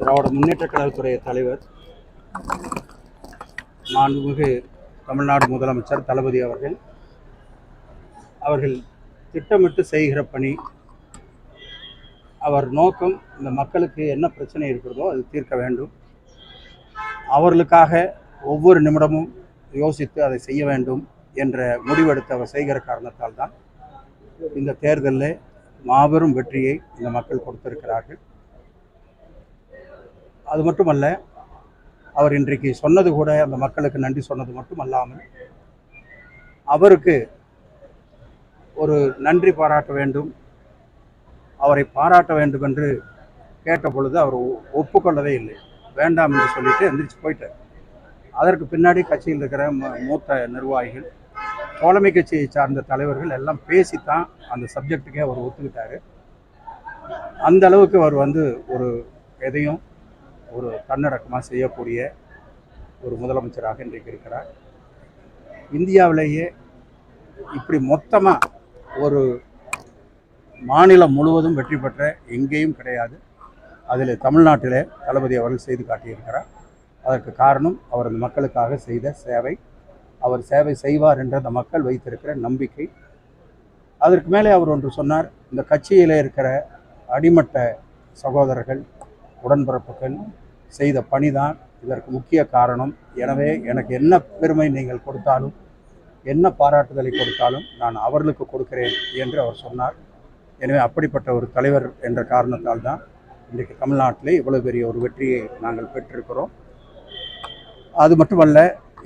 திராவிட முன்னேற்ற கழகத்துறை தலைவர் மாண்புமிகு தமிழ்நாடு முதலமைச்சர் தளபதி அவர்கள் அவர்கள் திட்டமிட்டு செய்கிற பணி அவர் நோக்கம் இந்த மக்களுக்கு என்ன பிரச்சனை இருக்கிறதோ அது தீர்க்க வேண்டும். அவர்களுக்காக ஒவ்வொரு நிமிடமும் யோசித்து அதை செய்ய வேண்டும் என்ற முடிவெடுத்து அவர் செய்கிற காரணத்தால் தான் இந்த தேர்தலில் மாபெரும் வெற்றியை இந்த மக்கள் கொடுத்திருக்கிறார்கள். அது மட்டுமல்ல அவர் இன்றைக்கு சொன்னது கூட அந்த மக்களுக்கு நன்றி சொன்னது மட்டுமல்லாமல் அவருக்கு ஒரு நன்றி பாராட்ட வேண்டும் அவரை பாராட்ட வேண்டும் என்று கேட்ட பொழுது அவர் ஒ- ஒப்புக்கொள்ளவே இல்லை. வேண்டாம் என்று சொல்லிட்டு எந்திரிச்சு போயிட்டார். அதற்கு பின்னாடி கட்சியில் இருக்கிற ம- மூத்த நிர்வாகிகள் தோழமை கட்சியை சார்ந்த தலைவர்கள் எல்லாம் பேசித்தான் அந்த சப்ஜெக்ட்டுக்கே அவர் ஒத்துக்கிட்டாரு. அந்த அளவுக்கு அவர் வந்து ஒரு எதையும் ஒரு தன்னடக்கமாக செய்யக்கூடிய ஒரு முதலமைச்சராக இன்றைக்கு இருக்கிறார். இந்தியாவிலேயே இப்படி மொத்தமாக ஒரு மாநிலம் முழுவதும் வெற்றி பெற்ற எங்கேயும் கிடையாது. அதில் தமிழ்நாட்டிலே தளபதி அவர்கள் செய்து காட்டியிருக்கிறார். அதற்கு காரணம் அவர் அந்த மக்களுக்காக செய்த சேவை. அவர் சேவை செய்வார் என்ற அந்த மக்கள் வைத்திருக்கிற நம்பிக்கை. அதற்கு மேலே அவர் ஒன்று சொன்னார் இந்த கட்சியில் இருக்கிற அடிமட்ட சகோதரர்கள் உடன்பிறப்புகள் செய்த பணிதான் இதற்கு முக்கிய காரணம். எனவே எனக்கு என்ன பெருமை நீங்கள் கொடுத்தாலும் என்ன பாராட்டுதலை கொடுத்தாலும் நான் அவர்களுக்கு கொடுக்கிறேன் என்று அவர் சொன்னார். எனவே அப்படிப்பட்ட ஒரு தலைவர் என்ற காரணத்தால் தான் இன்றைக்கு தமிழ்நாட்டிலே இவ்வளவு பெரிய ஒரு வெற்றியை நாங்கள் பெற்றிருக்கிறோம். அது மட்டுமல்ல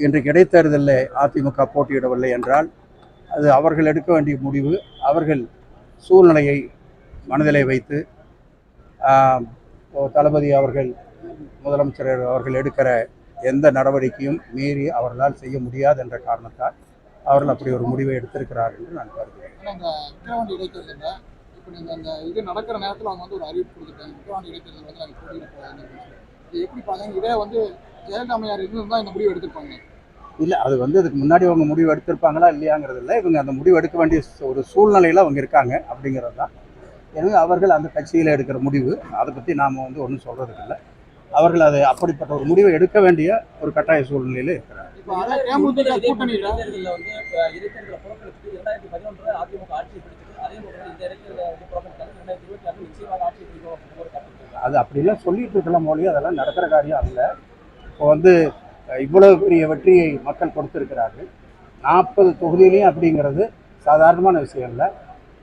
இன்றைக்கு இடைத்தேர்தலில் அதிமுக போட்டியிடவில்லை என்றால் அது அவர்கள் எடுக்க வேண்டிய முடிவு. அவர்கள் சூழ்நிலையை மனதிலே வைத்து தளபதி அவர்கள் முதலமைச்சர் அவர்கள் எடுக்கிற எந்த நடவடிக்கையும் மீறி அவர்களால் செய்ய முடியாது என்ற காரணத்தால் அவர்கள் அப்படி ஒரு முடிவை எடுத்திருக்கிறார் என்று நான் கருதுகிறேன். இப்போ நீங்கள் அந்த இது நடக்கிற நேரத்தில் அவங்க வந்து ஒரு அறிவிப்பு கொடுத்துட்டாங்க விக்கிரவாண்டி இடைத்தேர்தல் வந்து நாங்கள் போட்டியிட போகிறோம் இது எப்படி பார்த்தாங்க இதே வந்து ஜெயலலிதா அம்மையார் இருந்திருந்தா இந்த முடிவு எடுத்திருப்பாங்க. இல்லை அது வந்து அதுக்கு முன்னாடி அவங்க முடிவு எடுத்திருப்பாங்களா இல்லையாங்கிறது இல்லை. இவங்க அந்த முடிவு எடுக்க வேண்டிய ஒரு சூழ்நிலையில் அவங்க இருக்காங்க அப்படிங்கிறது தான். எனவே அவர்கள் அந்த கட்சியில் எடுக்கிற முடிவு. அதை பற்றி நாம் வந்து ஒன்றும் சொல்கிறதுக்கு இல்லை. அவர்கள் அதை அப்படிப்பட்ட ஒரு முடிவை எடுக்க வேண்டிய ஒரு கட்டாய சூழ்நிலையில் இருக்கிறார். இப்போ அதே அப்படிலாம் சொல்லிட்டு இருக்கலாம் மொழி அதெல்லாம் நடக்கிற காரியம் அல்ல. இப்போ வந்து இவ்வளவு பெரிய வெற்றியை மக்கள் கொடுத்திருக்கிறார்கள். நாற்பது தொகுதியிலையும் அப்படிங்கிறது சாதாரணமான விஷயம் இல்லை.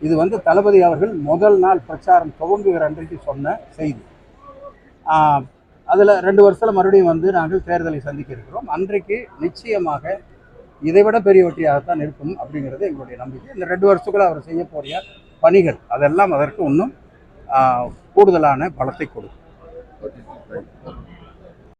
இது வந்து தளபதி அவர்கள் முதல் நாள் பிரச்சாரம் துவங்குகிற அன்றைக்கு சொன்ன செய்தி. அதில் ரெண்டு வருஷத்தில் மறுபடியும் வந்து நாங்கள் தேர்தலை சந்திக்க இருக்கிறோம். அன்றைக்கு நிச்சயமாக இதைவிட பெரிய வெற்றியாகத்தான் இருக்கும் அப்படிங்கிறது எங்களுடைய நம்பிக்கை. இந்த ரெண்டு வருஷத்துக்குள்ள அவர் செய்யக்கூடிய பணிகள் அதெல்லாம் அதற்கு இன்னும் கூடுதலான பலத்தை கொடுக்கும்.